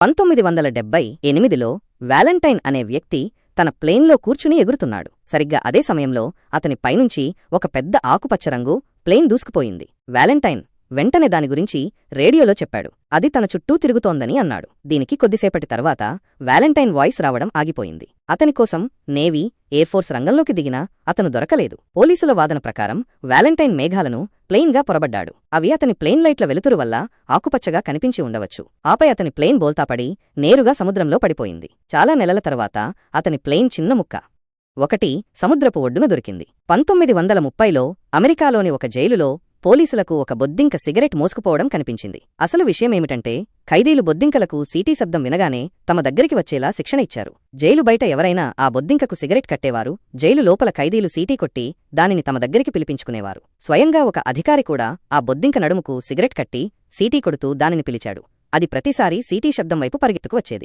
పంతొమ్మిది వందల డెబ్బై ఎనిమిదిలో వ్యాలంటైన్ అనే వ్యక్తి తన ప్లేన్లో కూర్చుని ఎగురుతున్నాడు. సరిగ్గా అదే సమయంలో అతని పైనుంచి ఒక పెద్ద ఆకుపచ్చ రంగు ప్లేన్ దూసుకుపోయింది. వ్యాలంటైన్ వెంటనే దాని గురించి రేడియోలో చెప్పాడు. అది తన చుట్టూ తిరుగుతోందని అన్నాడు. దీనికి కొద్దిసేపటి తర్వాత వ్యాలంటైన్ వాయిస్ రావడం ఆగిపోయింది. అతని కోసం నేవీ ఎయిర్ఫోర్స్ రంగంలోకి దిగినా అతను దొరకలేదు. పోలీసుల వాదన ప్రకారం వ్యాలంటైన్ మేఘాలను ప్లెయిన్గా పొరబడ్డాడు. అవి అతని ప్లేన్ లైట్ల వెలుతురు వల్ల ఆకుపచ్చగా కనిపించి ఉండవచ్చు. ఆపై అతని ప్లేన్ బోల్తాపడి నేరుగా సముద్రంలో పడిపోయింది. చాలా నెలల తర్వాత అతని ప్లేన్ చిన్న ముక్క. ఒకటి సముద్రపు ఒడ్డున దొరికింది. పంతొమ్మిది వందల ముప్పైలో అమెరికాలోని ఒక జైలులో పోలీసులకు ఒక బొద్దింక సిగరెట్ మోసుకుపోవడం కనిపించింది. అసలు విషయమేమిటంటే ఖైదీలు బొద్దింకలకు సీటీ శబ్దం వినగానే తమ దగ్గరికి వచ్చేలా శిక్షణ ఇచ్చారు. జైలు బయట ఎవరైనా ఆ బొద్దింకకు సిగరెట్ కట్టేవారు జైలు లోపల ఖైదీలు సీటీ కొట్టి దానిని తమ దగ్గరికి పిలిపించుకునేవారు. స్వయంగా ఒక అధికారి కూడా ఆ బొద్దింక నడుముకు సిగరెట్ కట్టి సీటీ కొడుతూ దానిని పిలిచాడు. అది ప్రతిసారీ సీటీ శబ్దం వైపు పరిగెత్తుకు వచ్చేది.